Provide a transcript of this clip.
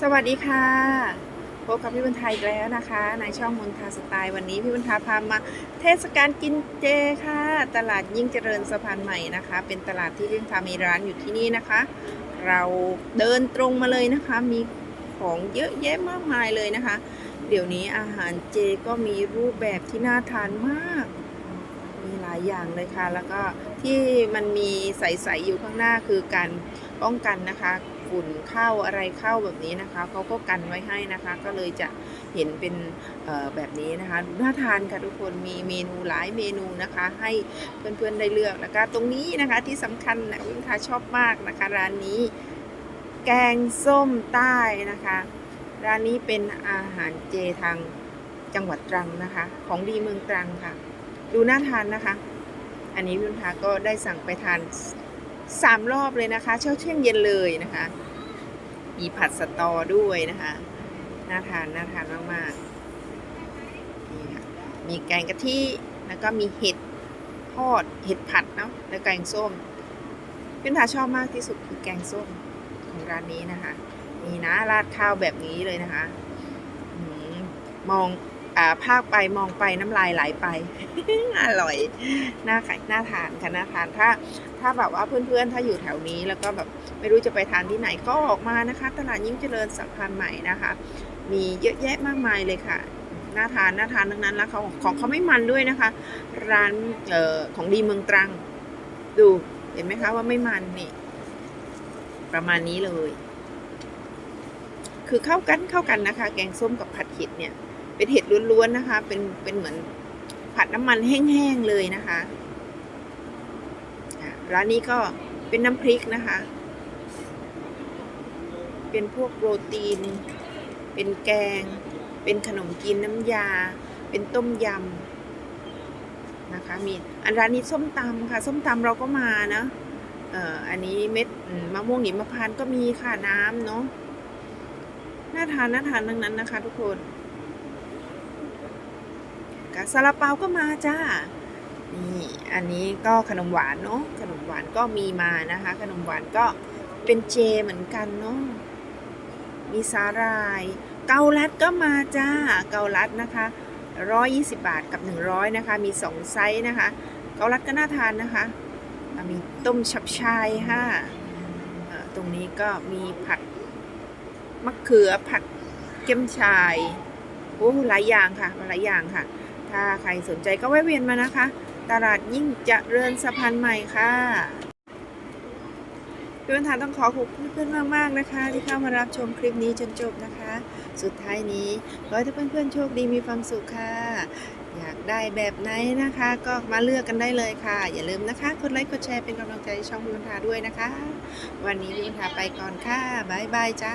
สวัสดีค่ะพบกับพี่บรรทาอีกแล้วนะคะ ในช่องมนทาสไตล์วันนี้พี่บรรทาพามาเทศกาลกินเจค่ะ ตลาดยิ่งเจริญสะพานใหม่นะคะ เป็นตลาดที่พี่บรรทามีร้านอยู่ที่นี่นะคะ เราเดินตรงมาเลยนะคะ มีของเยอะแยะมากมายเลยนะคะ เดี๋ยวนี้อาหารเจก็มีรูปแบบที่น่าทานมาก มีหลายอย่างเลยค่ะ แล้วก็ที่มันมีใสๆอยู่ข้างหน้าคือการป้องกันนะคะ ฝุ่นเข้าอะไรเข้าแบบนี้นะคะเขาก็กันไว้ให้นะคะ ก็เลยจะเห็นเป็นแบบนี้นะคะน่าทานค่ะทุกคนมีเมนูหลายเมนูนะคะ ให้เพื่อนๆได้เลือกแล้วก็ตรงนี้นะคะที่สำคัญนะวิทาชอบมากนะคะ ร้านนี้ แกงส้มใต้นะคะ ร้านนี้เป็นอาหารเจทางจังหวัดตรังนะคะ ของดีเมืองตรังค่ะ ดูน่าทานนะคะ อันนี้พี่ลุงทาก็ได้สั่งไปทานสามรอบเลยนะคะ เช้าเที่ยงเย็นเลยนะคะ มีผัดสตอด้วยนะคะ น่าทานน่าทานมากๆนี่ค่ะมีแกงกะทิแล้วก็มีเห็ดทอดเห็ดผัดเนาะแล้วแกงส้มพี่ลุงทาชอบมากที่สุดคือแกงส้มของร้านนี้นะคะนี่นะราดข้าวแบบนี้เลยนะคะมมอง ภาคไปมองไปน้ำลายไหลไป อร่อยน่าขายน่าทานค่ะน่าทานถ้า ถ้าแบบว่าเพื่อนๆ ถ้าอยู่แถวนี้ แล้วก็แบบไม่รู้จะไปทานที่ไหนก็ออกมานะคะ ตลาดยิ่งเจริญสะพานใหม่นะคะ มีเยอะแยะมากมายเลยค่ะน่าทานน่าทานทั้งนั้นแล้วเขาของเขาไม่มันด้วยนะคะ ร้านออของดีเมืองตรัง ดูเห็นไหมคะว่าไม่มันนี่ ประมาณนี้เลย คือเข้ากันเข้ากันนะคะ แกงส้มกับผัดเห็ดเนี่ย เป็นเห็ดล้วนๆนะคะ เป็นเป็นเหมือนผัดน้ำมันแห้งๆเลยนะคะร้านนี้ก็เป็นน้ำพริกนะคะ เป็นพวกโปรตีน เป็นแกง เป็นขนมจีนน้ำยา เป็นต้มยำนะคะ มีอันร้านนี้ส้มตำค่ะ ส้มตำเราก็มานะเอ่ออันนี้เม็ดมมะม่วงหิมพานต์ก็มีค่ะน้ำเนาะน่าทานน่าทานทั้งนั้นนะคะ ทุกคน กาซาลาเปาก็มาจ้า นี่อันนี้ก็ขนมหวานเนาะ ขนมหวานก็มีมานะคะ ขนมหวานก็เป็นเจเหมือนกันเนาะ มีสาหร่าย เกาลัดก็มาจ้า เกาลัดนะคะ120 บาทกับ 100 นะคะ มี 2 ไซส์นะคะ เกาลัดก็น่าทานนะคะ มีต้มฉับชายค่ะตรงนี้ก็มีผัดมะเขือผัดเก็มชาย โอ้หลายอย่างค่ะหลายอย่างค่ะ ถ้าใครสนใจก็แวะเวียนมานะคะ ตลาดยิ่งจะเริญสะพานใหม่ค่ะพี่บรรทานต้องขอขอบคุณเพื่อนๆมากๆนะคะ ที่เข้ามารับชมคลิปนี้จนจบนะคะ สุดท้ายนี้ขอให้ทุกเพื่อนๆโชคดีมีความสุขค่ะ อยากได้แบบไหนนะคะ ก็มาเลือกกันได้เลยค่ะ อย่าลืมนะคะกดไลค์กดแชร์เป็นกำลังใจช่องพี่บรรทาด้วยนะคะ วันนี้พี่บรรทาไปก่อนค่ะบ๊ายบายจ้า